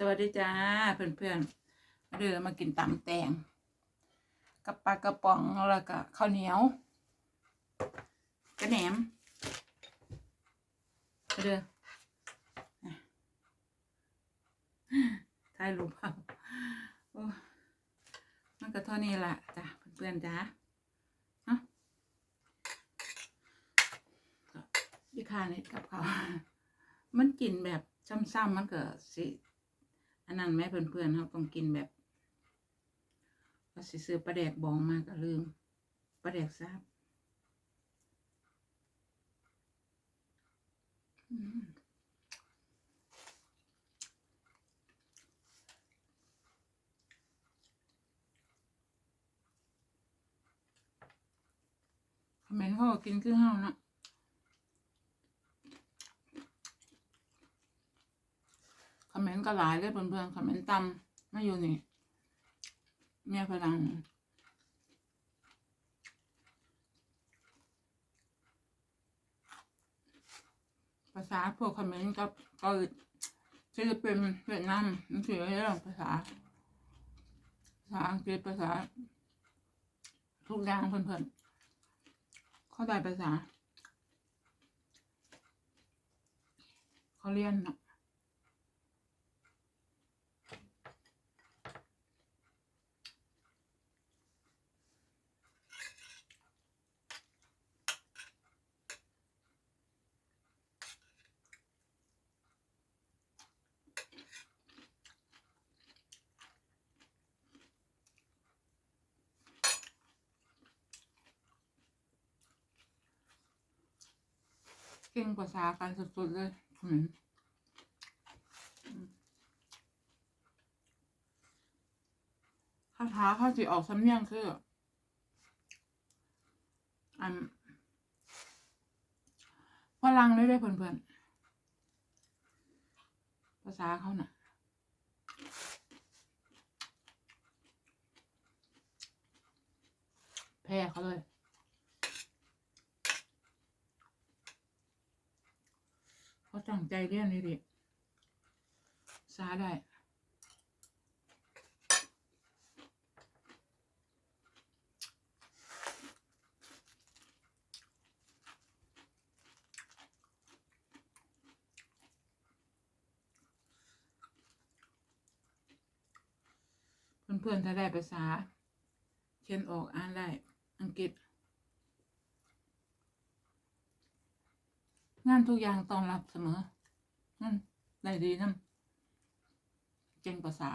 สวัสดีจ้าเพื่อนๆมาเดินมากินตำแตง กับปลากระป๋องแล้วก็ข้าวเหนียวกระแหนมเดินอะถ่ายรูปเอาโอ้มันก็เท่านี้ละจ้ะเพื่อนๆจ้าเนาะยี่คาเน็ตกับเขา มันกินแบบซ้ำๆมันก็สิ อันนั้นแม่เพื่อนๆเขาต้องกินแบบก็สิซื้อปลาแดกบองมาก็ลืมปลาแดกซาบอืมคอมเมนต์เขาก็กินคือเฮาเนะคอม เมนต์ก็หลายเลยเพื่อนๆคอมเมนต์ตำไม่อยู่นี่เมียพลังภาษาพวกคอมเมนต์กับเกาหลีที่จะเป็นเวียดนามมันคือเรื่องภาษาภาษาอังกฤษภาษาทุกอย่างเพื่อนๆเข้าใจภาษาเขาเรียนนะ ก่งภาษากันสุดๆเลยอืมคาถาเขาสิออกสำเนียงคือ อันฝรั่งเลยได้เพื่อนๆ ภาษาเขาน่ะ แพ้เขาเลย เขาตั้งใจเรียนเลยดิซาได้เพื่อนๆถ้าได้ภาษา เขียนออกอ่านได้ อังกฤษ งานทุกอย่างต้อนรับเสมอนั่นได้ดีนะเก่งภาษา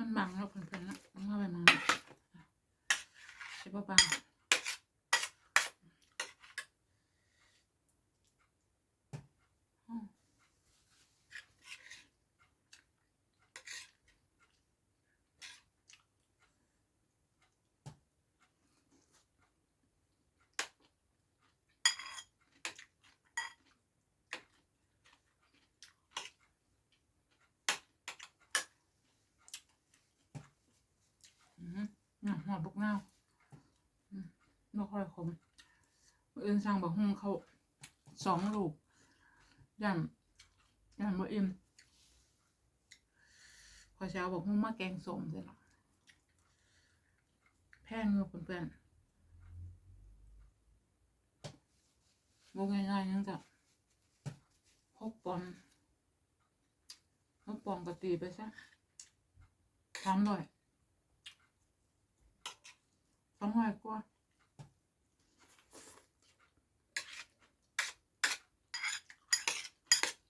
มันบังแล้วเพื่อนๆนะมันเข้าไปมังแล้ว ใช่ปะบังอืมอืมน่ะหัวบุกเน่าอืม ไม่ค่อยคมมื้ออื่นสั่งบะฮุ่งเขาสองลูกย่านย่านบ่อิ่มพอเช้าบอกฮุ่งมาแกงส้มเสร็จแล้วแพงเงือเพื่อนๆบอกง่ายๆนั่นจ้ะหกปอนหกปอนก็ตีไปซะสามร้อยสองร้อยกว่า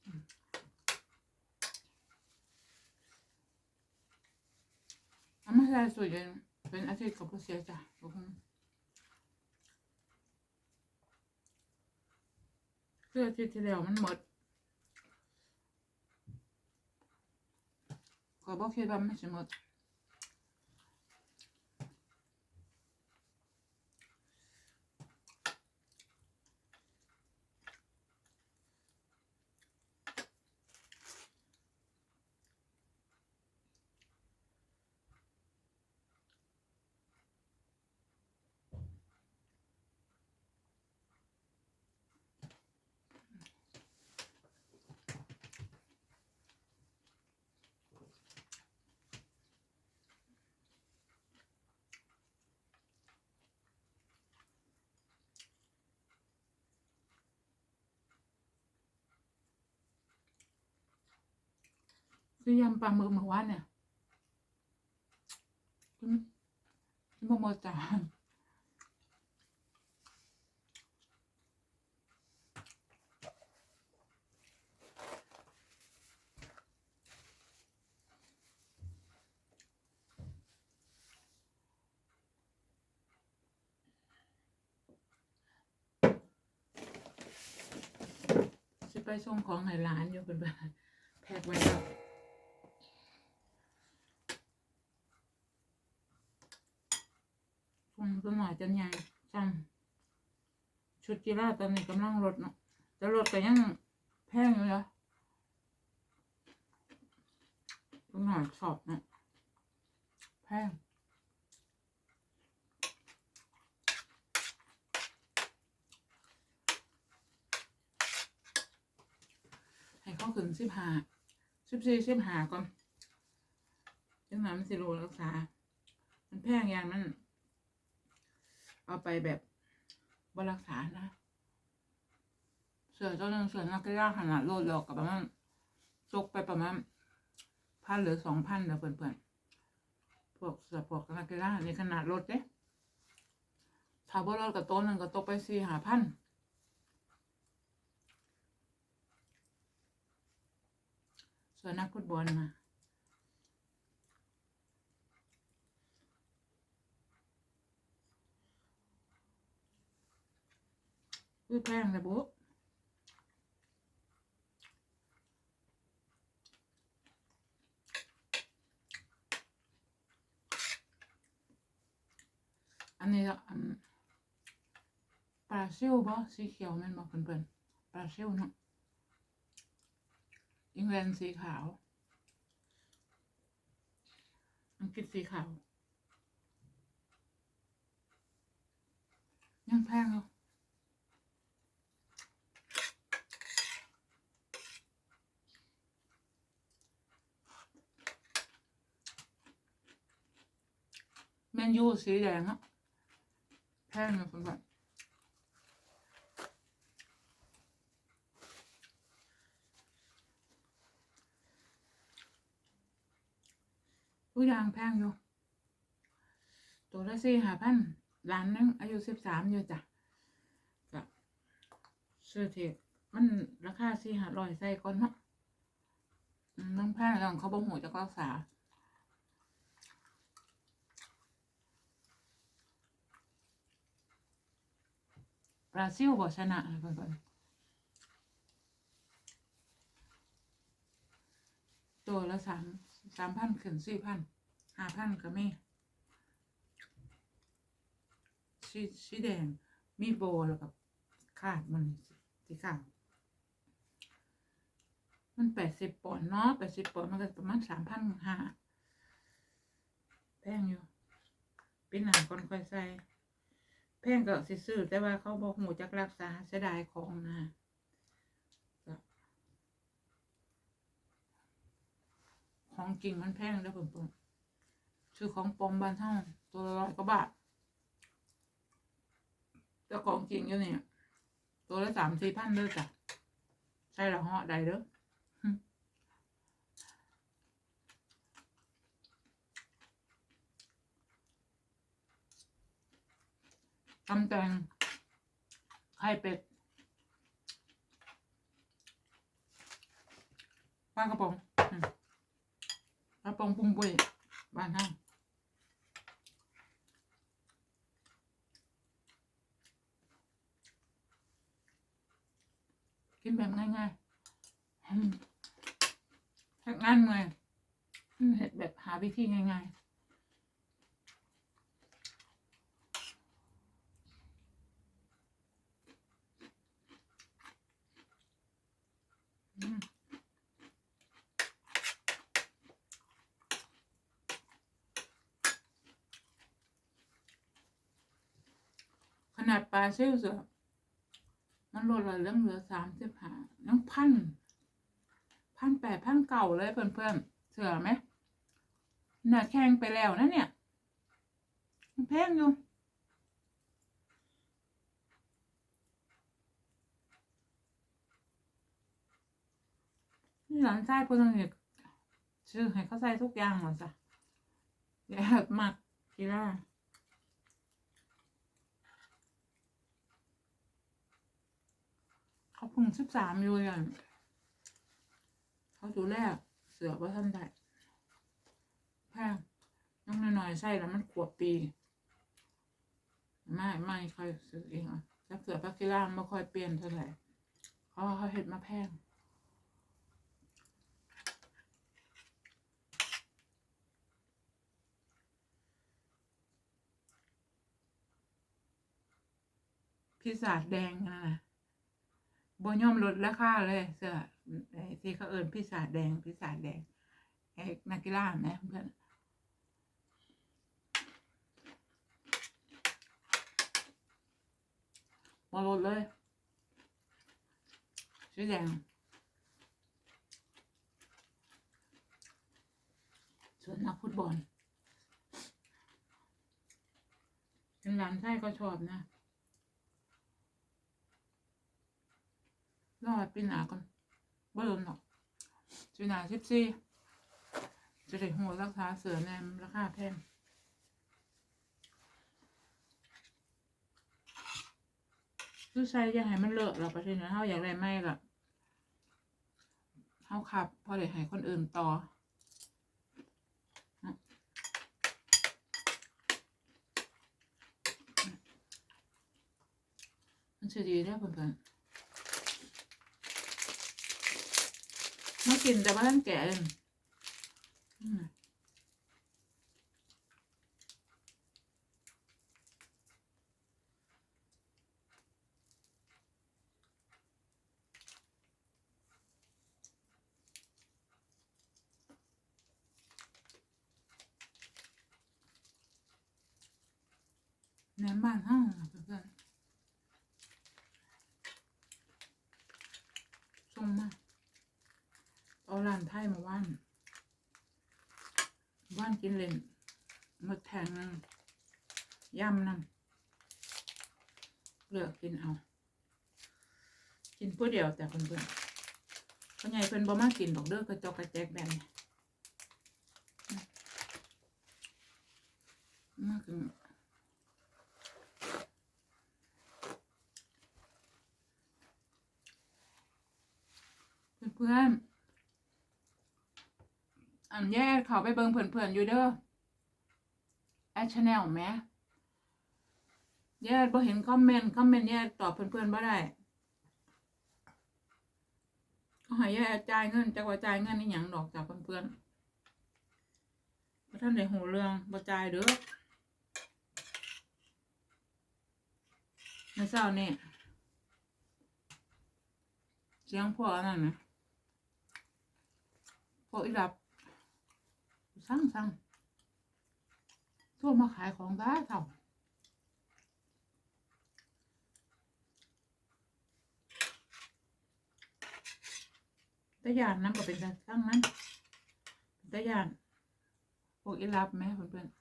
อืมเอามา ใส่สูตรเย็นเป็นอาทิตย์กับผู้เสียจ้ะทุกคนคืออที่ที่แล้วมันหมดก็บอกคิดว่ามันจะหมด ซื้อยำปลาหมึกเมื่อวานเนี่ยกินกินบ่หมดจานสิไปส่งของให้ร้านอยู่เป็นแบบแพ็กไว้แล้วส่ง ตัวหน่อยจนใหญ่จำชุดกีฬาตอนนี้กำลังลดเนาะแต่ลดก็ยังแพงอยู่แล้วตัวหน่อยสอบเนาะแพงให้เข้าถึงสิบห้าสิบสี่สิบห้าก่อนจังนั้นมันสิโลรักษา มันแพงอยางมัน เอาไปแบบบรักษานะ เสือเจ้าหนึ่งเสือนักกีฬาขนาดโลดหลอกกับประมาณซกไปประมาณพันหรือสองพันนะเพื่อนๆ พวกเสือพวกนักกีฬาในขนาดรถเด้ถ้าบ่รถกับต๊ะหนึงก็ตกไปสี่ห้าพันส่วนนักฟุตบอลมา คือแพงเลยบุ๊อันนี้อันปลาซิวบ่สีเขียวแมันบอกเพื่อนๆปลาซิวเนาะอิงแลนด์สีขาว อังกฤษสีขาว ยังแพงเหรอ แมนยูสีแดงอะแพงนะคุณผู้ชมทุกอย่างแพงอยู่ ตัวละสี่ห้าพันล้านนึงอายุสิบสามอยู่จ้ะกับซื้อเทมันราคาสี่ห้าร้อยใส่ก่อนเนาะอืมน้องแพงล้วเขาบอกหูจะรักษา ราซิลบอกชนะนะเพื่อนตัวละสามสามพันขึ้นสี่พันห้าพันก็มีสีสีแดงมีโบแล้วกับคาดมันสีขาวมันแปดสิบปอนด์เนาะแปดสิบปอนด์มันก็ประมาณสามพันห้าแพงอยู่เป็นหนาก่อนค่อยใส่ แพงก็สิซื้อแต่ว่าเขาบอกหูจักรักษาเสียดายของนะของจริงมันแพงแล้วเพิ่มๆซื้อของปลอมบ้านเท่าตัวละร้อยกว่าบาทแต่ของจริงอยู่เนี่ยตัวละสามสี่พันเด้อจ้ะใช่ละเหาะใดเด้อหึ ตำแตงไข่เป็ดปลากระป๋องกระป๋องปุ้มปุ้ยบ้านห้างกินแบบง่ายๆอืมเฮ็ดงานเมื่อยเห็ดแบบหาวิธีง่ายๆ ขนาดปลาเซลล์เสือมันลดละเรื่องเหลือสามสิบห้าน้องพัน พันแปดพันเก่าเลยเพื่อนๆ เสือไหมหนาแข้งไปแล้วนะเนี่ย แพงอยู่ หลานชายคนนึงเนี่ยชื่อให้เขาใส่ทุกอย่างหมดจ้ะแย่มากกีฬาเขาเพุ่งสิบสามอยู่อย่างเขาดูแลเสือว่าท่านได้แพงน้องน้อยๆใส่แล้วมันขวบปี ไม่ไม่ค่อยซื้อเองอะถ้าเสือพักกีฬาไม่ค่อยเปลี่ยนเท่าไหร่เขาเขาเห็ดมาแพง พิศาจแดงนั่นแหละบนย่อมลดราคาเลย เสื้อไอ้ที่เขาเอิญพิศาจแดงพิศาจแดงไอ้นักกีฬาไหมเพื่อนบอลดเลยสีแดงส่วนนักฟุตบอลเป็นหลานไส้ก็ชอบนะ รอปีหนาก่อนบ่โดนหรอกปีหนาสิบสี่จะได้หัวราคาเสือแนมราคาแพงคือใส่อยังให้มันเลอะเราประเทศนั้นเฮาอยากได้ไม่ก็เฮาขับพอได้ให้คนอื่นต่อนะมันจะดีได้เพื่อนๆ มากินแต่ว่าท่านแก่เลยอืมแหนมบ้านห้องเพื่อนๆส่งมา เอาร้านไทยมาว่านว่านกิน เล่นหมึกแทงนึงย่ำนำเลือกกินเอา กินผู้เดียวแต่เพื่อนๆเพราะไงเพื่อนบ่มากินดอกเด้อกระจอกกระแจกแบบนี้มากนเพื่อนๆ อันแย่เขาไปเบิ่งเพื่อนๆอยู่เด้อแอชแนลแหมแย่บ่เห็นคอมเมนต์คอมเมนต์แย่ตอบเพื่อนๆบ่ได้ก็ให้แย่จ่ายเงินจักว่าจ่ายเงินนี่หยังดอกจากเพื่อนๆบ่ท่านได้หูเรื่องบ่จ่ายเด้อในเช้านี่เสียงพวกอันนั้นนะพวกอีรับ สั่งสั่งโทั่วมาขายของได้เท่าตะยานน้ำก็เป็นตะสั่งนั้นตะยานพวกอีรับไหมเพื่อนๆ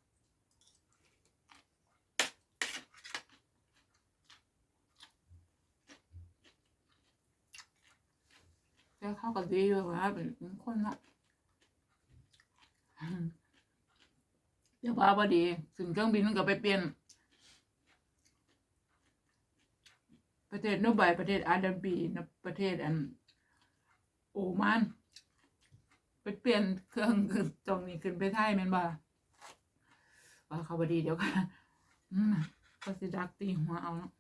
แต่เข้ากับดีอยู่ว่าเป็นคนเนาะ เดี๋ยวว่าพอดีถึงเครื่องบินมันก็ไปเปลี่ยน ประเทศนูไบประเทศอาดัมบีนะประเทศอันโอมานไปเปลี่ยนเครื่องขึ้นตรงนี้ขึ้นไปไทยแม่นบ่ว่าเขาบดีเดี๋ยวกันอืมก็สิดักตีหัวเอาเนาะ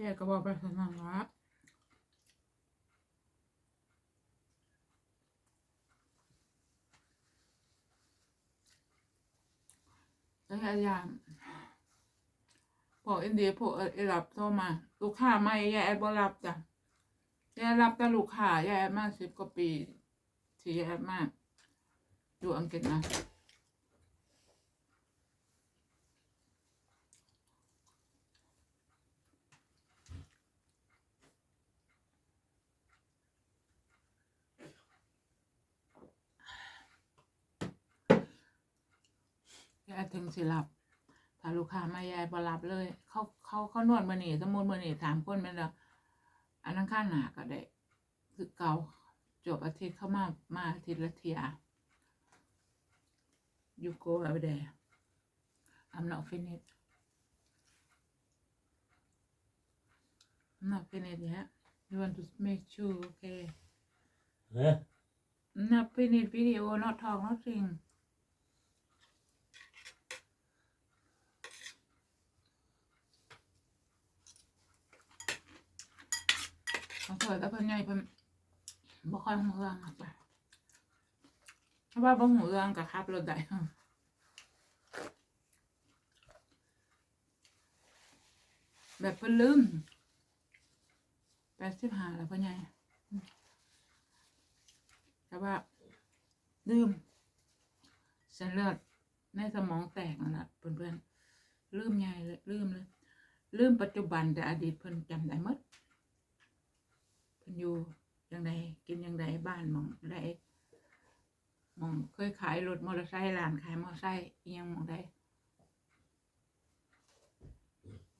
แย่ก็บอกไปสนานละแล้วยายามพวกอินเดียพวกเอรับโทรมา ลูกค้าไม่ยายแอดบ่รับจ้ะยายรับแต่ลูกค้ายายแอดมาสิบกว่าปีที่ยายแอดมาอยู่อังกฤษนะ อดถึงสิรับ ถ้าลูกค้ามายายบรับเลย เขาเขาเขานวดมือนี่สมมุนมือนี่ถามคนแม่นแล้วอันนั้นข้างหนาก็ได้คือเก่าจบอาทิตย์เข้ามามาอาทิตย์ละเทีย you go over there I'm not finished I'm not finished yet you want to make sure okay Huh? not finished video not talk nothing เขาสวยแต่เพิ่นใหญ่เพิ่นบ่ค่อยหูเรื่องอะจ้ะเพราะว่าบ่หูเรื่องกับครับรถได้แบบเพิ่นลืมแปดสิบห้าแล้วเพิ่นใหญ่แต่ว่าลืมเส้นเลือดในสมองแตกนั่นแหละเพื่อนๆลืมใหญ่เลยลืมเลยลืมปัจจุบันแต่อดีตเพิ่นจำได้หมดเพิ่ นอยู่ยังไงกินยังไงบ้านมองใดหมองเคยขายรถมอเตอร์ไซค์ร้านขายมอเตอร์ไซค์ยังมองใด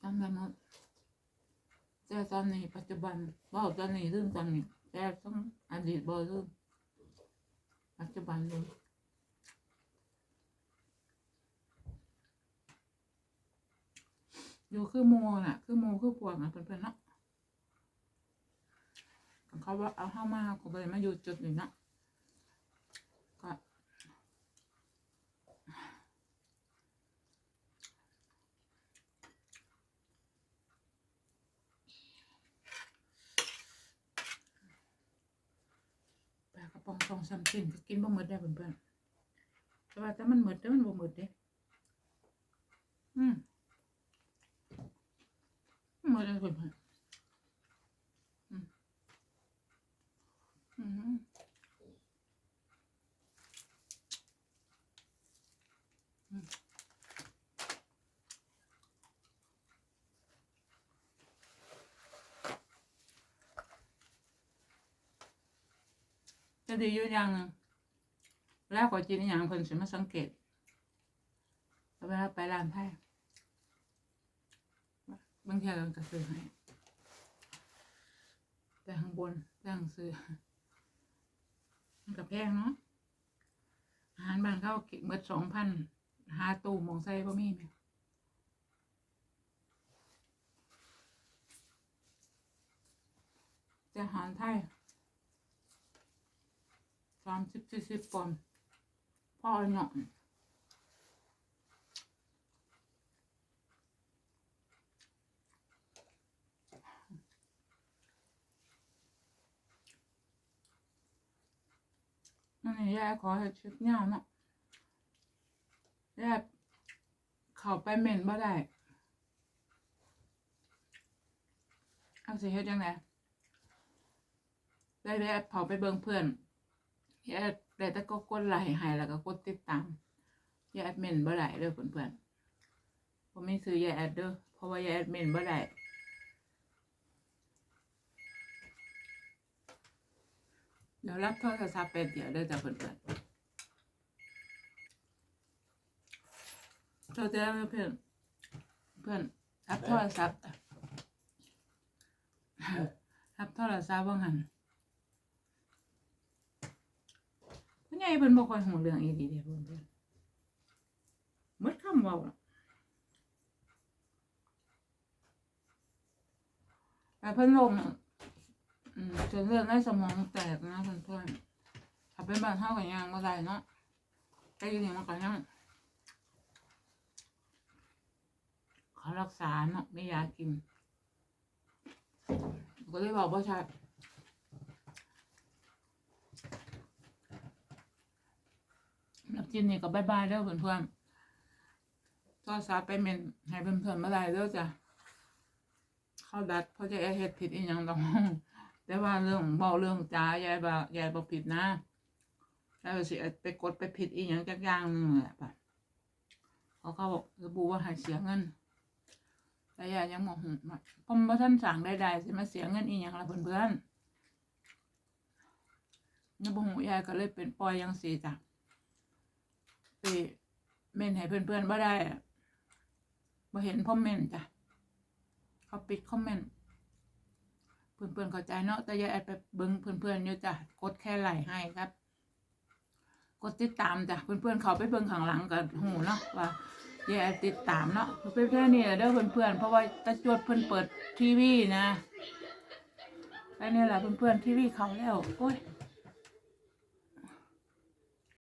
จำได้หมดแต่ตอนนี้ปัจจุบันบ่ตอนนี้ลืมตอนนี้แต่ต้องอดีตบ่ลืมปัจจุบันเลืมอยู่คือโมน่ะ คือโมคือพวกน่ะเพื่อนๆเนาะ เขาว่าเอาเข้ามาเขาเลยมาอยู่จุดนี้นะก็ปลากระป๋องสองสามชิ้นก็กินบ่หมดได้เพื่อนๆแต่ว่าแต่มันหมดแต่มันบ่หมดเด้อืมหมดเลยเพื่อนๆ อืมอืม จะดีอยู่อย่างหนึงแล้วก็กินอย่างเพิ่นสิมาสังเกตเวลาไปร้านไทยบางทีเราก็ซื้อให้แต่ข้างบนแต่ข้างซื้อ กับแพงเนาะอาหารบ้านเขาเกือบสองพันหาตู้มองใส่ก็มีไหมแต่อาหารไทยสามสิบสี่สิบปอนด์พ่อเนาะ นั่นนี่ยายขอให้ชุดเงาเนาะยายเข้าไปเหม็นบ่ได้เอาสิเฮ็ดยังไงได้แวะเผาไปเบิ่งเพื่อนยายได้แต่ก็กดไลค์ให้แล้วก็กดติดตามยายแอดมินบ่ได้เด้อเพื่อนๆผมไม่ซื้อยายแอดเด้อเพราะว่ายายแอดมินบ่ได้ ดี๋ยวรับโทรศัพท์ไปเดี๋ยวเด้อจ้ะเพื่อนๆโทรเจอเพื่อนเพื่อนรับโทรศัพท์รับโทรศัพท์ว่างหันผู้ใหญ่เพิ่นบ่ค่อยหูเรื่องอีหลีเด้เพิ่นเพิ่อนมดคำเว้าน่ะแต่เพิ่นลง อืมจนเลือดในสมองแตกนะเพิ่อนเพิ่นถ้าเป็นบานเฮาก็ยังบ่ได้เนาะแต่อยู่นี่มันก็ยังเขารักษาเนาะไม่ยากิน ก็เลยบอกว่าชัดน้ำจิ้มนี่ก็บายบายเด้อเพื่อนๆก็สาไปเมนให้เพื่อนๆมาได้เด้อจ้ะ เข้าดัดเพราะจะเฮ็ดผิดอีกอย่างดอก แต่ว่าเรื่องเบาเรื่องจ้ายายบ่ยายบ่ผิดนะแล้วสิไปกดไปผิดอีกอย่างจักอย่างหนึงแหละปะเขาเขาบอกระบุว่าให้เสียเงินแต่ยายยังมองหูว่าผมว่าท่านสั่งใดๆสิมาเสียเงินอีกอย่างละเพื่อนๆยังบ่หูยายก็เลยเป็นปล่อยยังสีจ้ะไปเม่นให้เพื่อนๆบ่ได้อะบ่เห็นคอมเมนต์จ้ะเขาปิดคอมเมนต์ เพื่อนๆเข้าใจเนาะแต่ยาแอดไปเบิ้งเพื่อนๆอยู่จ้ะกดแค่ไหลค์ให้ครับ กดติดตามจ้ะเพื่อนๆเขาไปเบิ้งข้างหลังกับหูเนาะว่ายายแอดติดตามเนาะเพื่อนแค่นี้แหละเด้อเพื่อนๆเพราะว่าตะจวดเพื่อนเปิดทีวีนะแค่นี้แหละเพื่อนๆทีวีเขาแล้วโอ้ย